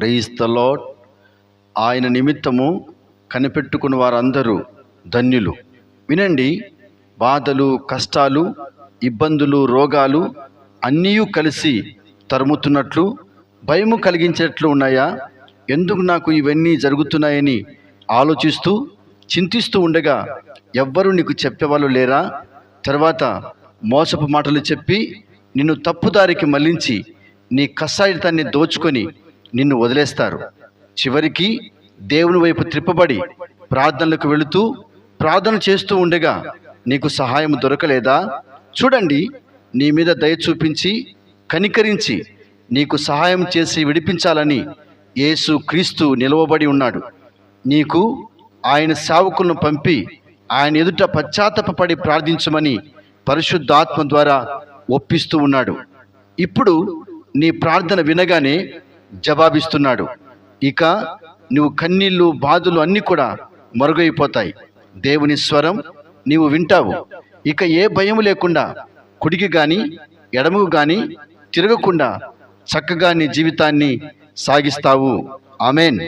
Praise the lord ఆయన నిమిత్తము కనిపెట్టుకున్న వారందరూ ధన్యులు. వినండి బాధలు కష్టాలు ఇబ్బందులు రోగాలు అన్నీ కలిసి తరుముతున్నట్లు భయము కలిగించేట్లు ఉన్నాయా? ఎందుకు నాకు ఇవన్నీ జరుగుతున్నాయని ఆలోచిస్తూ చింతిస్తూ ఉండగా ఎవ్వరూ నీకు చెప్పేవాళ్ళు లేరా? తర్వాత మోసపు మాటలు చెప్పి నిన్ను తప్పుదారికి మళ్ళించి నీ కషాయితాన్ని దోచుకొని నిన్ను వదిలేస్తారు. చివరికి దేవుని వైపు త్రిప్పబడి ప్రార్థనలకు వెళుతూ ప్రార్థన చేస్తూ ఉండగా నీకు సహాయం దొరకలేదా? చూడండి నీ మీద దయ చూపించి కనికరించి నీకు సహాయం చేసి విడిపించాలని యేసు క్రీస్తు నిలవబడి ఉన్నాడు. నీకు ఆయన సేవకులను పంపి ఆయన ఎదుట పశ్చాత్తపడి ప్రార్థించమని పరిశుద్ధాత్మ ద్వారా ఒప్పిస్తూ ఉన్నాడు. ఇప్పుడు నీ ప్రార్థన వినగానే జవాబిస్తున్నాడు. ఇక నువ్వు కన్నీళ్ళు బాధలు అన్నీ కూడా మరుగైపోతాయి. దేవుని స్వరం నీవు వింటావు. ఇక ఏ భయం లేకుండా కుడికి కానీ ఎడమకు కానీ తిరగకుండా చక్కగా నీ జీవితాన్ని సాగిస్తావు. ఆమెన్.